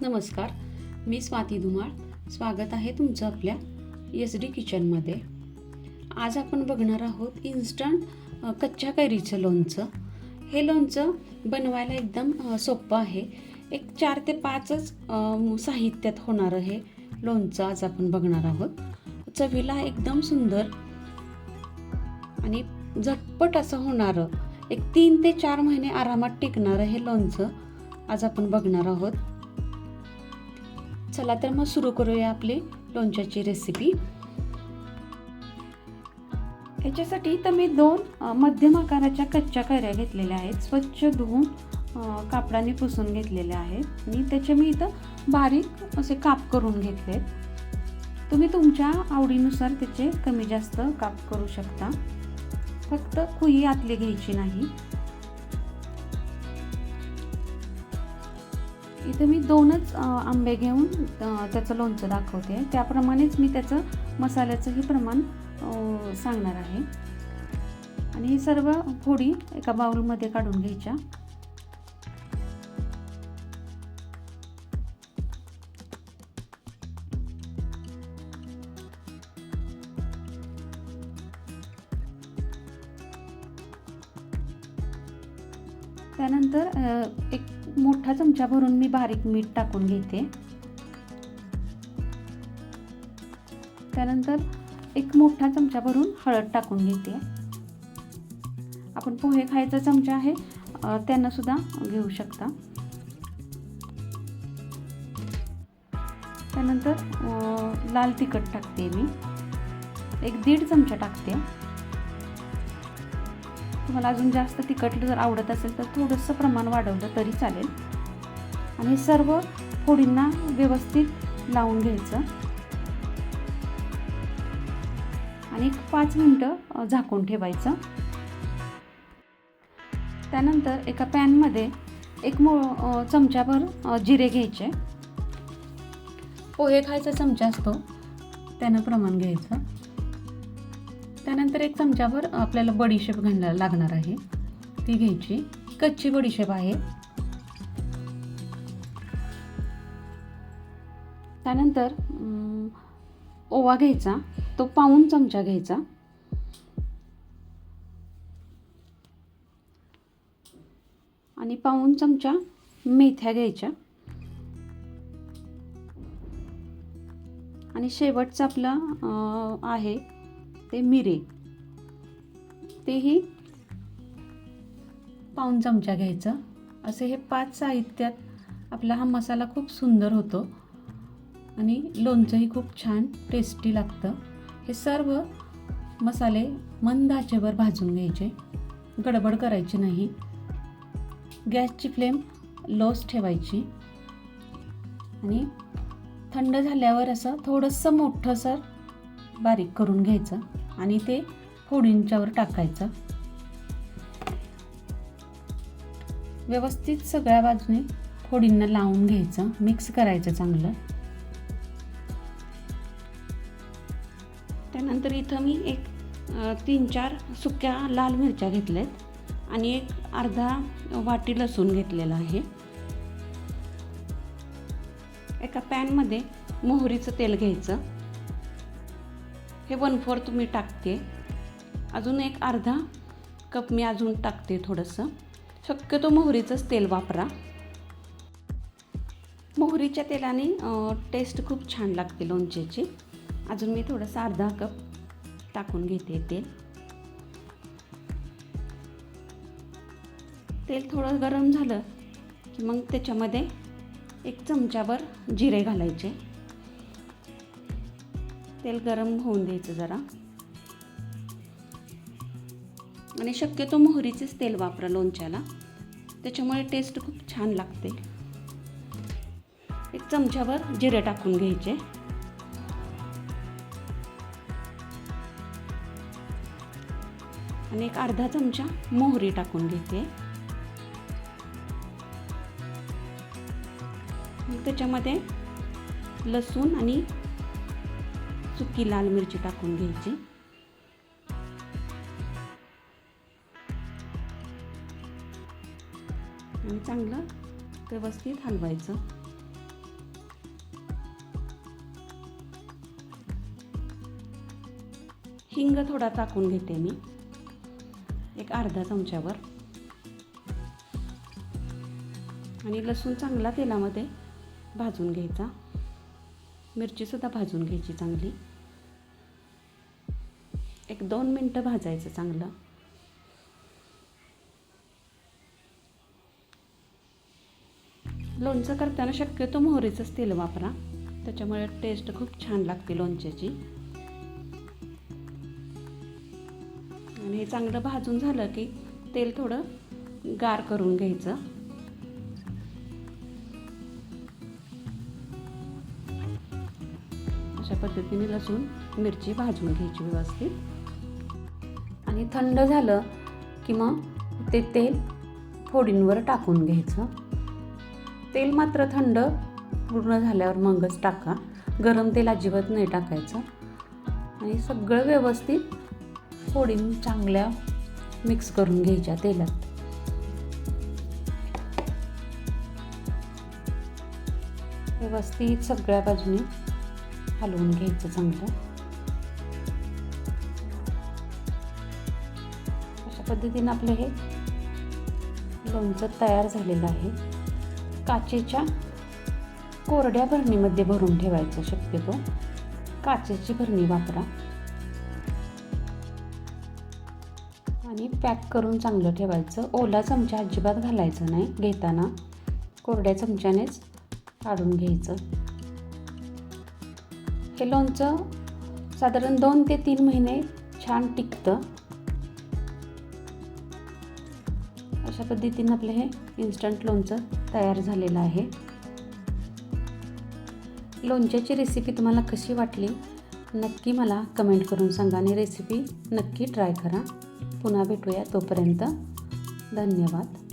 नमस्कार मी स्वाती धुमाळ. स्वागत आहे तुमचं आपल्या एस डी किचनमध्ये आज आपण बघणार आहोत इन्स्टंट कच्च्या कैरीचं लोणचं. हे लोणचं बनवायला एकदम सोपं आहे. एक चार ते पाचच साहित्यात होणारं हे लोणचं आज आपण बघणार आहोत. चवीला एकदम सुंदर आणि झटपट असं होणारं एक तीन ते चार महिने आरामात टिकणारं हे लोणचं आज आपण बघणार आहोत. चला तर मग सुरू करूया आपली लोणच्याची रेसिपी याच्यासाठी तर मी दोन मध्यम आकाराच्या कच्च्या कैऱ्या घेतलेल्या आहेत. स्वच्छ धुवून कापडाने पुसून घेतलेल्या आहेत. आणि त्याचे मी इथं बारीक असे काप करून घेतलेत तुम्ही तुमच्या आवडीनुसार त्याचे कमी जास्त काप करू शकता. फक्त खुई आतली घ्यायची नाही. इथे मी दोनच आंबे घेऊन त्याचं लोणचं दाखवते. त्याप्रमाणेच मी त्याचं मसाल्याचंही प्रमाण सांगणार आहे. आणि ही सर्व फोडी एका बाउलमध्ये काढून घ्यायच्या. त्यानंतर एक मोठा चमचा भरून मी बारीक मीठ टाकून घेते. त्यानंतर एक मोठा चमचा भरून हळद टाकून घेते. आपण पोहे खायचा चमचा आहे त्यांना सुद्धा घेऊ शकता. त्यानंतर लाल तिखट टाकते मी. एक दीड चमचा टाकते. तुम्हाला अजून जास्त तिखट जर आवडत असेल तर थोडंसं प्रमाण वाढवलं तरी चालेल. आणि सर्व फोडींना व्यवस्थित लावून घ्यायचं. आणि एक पाच मिनटं झाकून ठेवायचं. त्यानंतर एका पॅनमध्ये एक मो चमच्याभर जिरे घ्यायचे. पोहे खायचा चमचा असतो. त्यानं प्रमाण घ्यायचं. त्यानंतर एक चमच्यावर आपल्याला बडीशेप घालणार लागणार आहे. ती घ्यायची. कच्ची बडीशेप आहे. त्यानंतर ओवा घ्यायचा. तो पाऊन चमचा घ्यायचा. आणि पाऊन चमचा मेथ्या घ्यायच्या. आणि शेवटचं आपलं आहे ते मिरे. तेही पाऊन चमचा घ्यायचं. असे हे पाच साहित्यात आपला हा मसाला खूप सुंदर होतो आणि लोणचंही खूप छान टेस्टी लागतं. हे सर्व मसाले मंद आचेवर भाजून घ्यायचे. गडबड करायची नाही. गॅसची फ्लेम लोच ठेवायची. आणि थंड झाल्यावर असं थोडंसं मोठंसर बारीक करून घ्यायचं. आणि ते फोडींच्यावर टाकायचं. व्यवस्थित सगळ्या बाजूने फोडींना लावून घ्यायचं. मिक्स करायचं चांगलं. त्यानंतर इथं मी एक तीन चार सुक्या लाल मिरच्या घेतल्यात आणि एक अर्धा वाटी लसूण घेतलेला आहे. एका पॅनमध्ये मोहरीचं तेल घ्यायचं. हे वन फोर्थ मी टाकते. अजून एक अर्धा कप मी अजून टाकते थोडंसं. शक्यतो मोहरीचंच तेल वापरा. मोहरीच्या तेलाने टेस्ट खूप छान लागते लोणच्याची अजून मी थोडंसं अर्धा कप टाकून घेते तेल. तेल थोडं गरम झालं की मग त्याच्यामध्ये एक चमचाभर जिरे घालायचे. तेल गरम होऊन द्यायचं जरा. आणि शक्यतो मोहरीचेच तेल वापरा लोणच्याला. त्याच्यामुळे टेस्ट खूप छान लागते. एक चमच्यावर जिरे टाकून घ्यायचे. आणि एक अर्धा चमचा मोहरी टाकून घेते. त्याच्यामध्ये लसूण आणि सुकी लाल मिरची टाकून घ्यायची. आणि चांगलं व्यवस्थित हलवायचं. हिंग थोडा टाकून घेते मी. एक अर्धा चमच्यावर. आणि लसूण चांगला तेलामध्ये भाजून घ्यायचा. मिरचीसुद्धा भाजून घ्यायची चांगली. एक दोन मिनटं भाजायचं चांगलं. लोणचं करताना शक्यतो मोहरीचंच तेल वापरा. त्याच्यामुळे टेस्ट खूप छान लागते लोणच्याची. आणि हे चांगलं भाजून झालं की तेल थोडं गार करून घ्यायचं. अशा पद्धतीने लसूण मिरची भाजून घ्यायची व्यवस्थित. आणि थंड झालं की मग ते तेल फोडींवर टाकून घ्यायचं. तेल मात्र थंड पूर्ण झाल्यावर मगच टाका. गरम तेल अजिबात नाही टाकायचं. आणि सगळं व्यवस्थित फोडीन चांगल्या मिक्स करून घ्यायच्या तेलात. व्यवस्थित सगळ्या बाजूने हलवून घ्यायचं चांगलं. पद्धतीनं आपलं हे लोणचं तयार झालेलं आहे. काचेच्या कोरड्या भरणीमध्ये भरून ठेवायचं शक्यतो. काचेची भरणी वापरा. आणि पॅक करून चांगलं ठेवायचं. ओला चमचा अजिबात घालायचं नाही. घेताना कोरड्या चमच्यानेच काढून घ्यायचं. हे लोणचं साधारण दोन ते तीन महिने छान टिकतं. अशा पद्धतीनं आपलं हे इन्स्टंट लोणचं तयार झालेलं आहे. लोणच्याची रेसिपी तुम्हाला कशी वाटली नक्की मला कमेंट करून सांगा आणि रेसिपी नक्की ट्राय करा. पुन्हा भेटूया तोपर्यंत. धन्यवाद.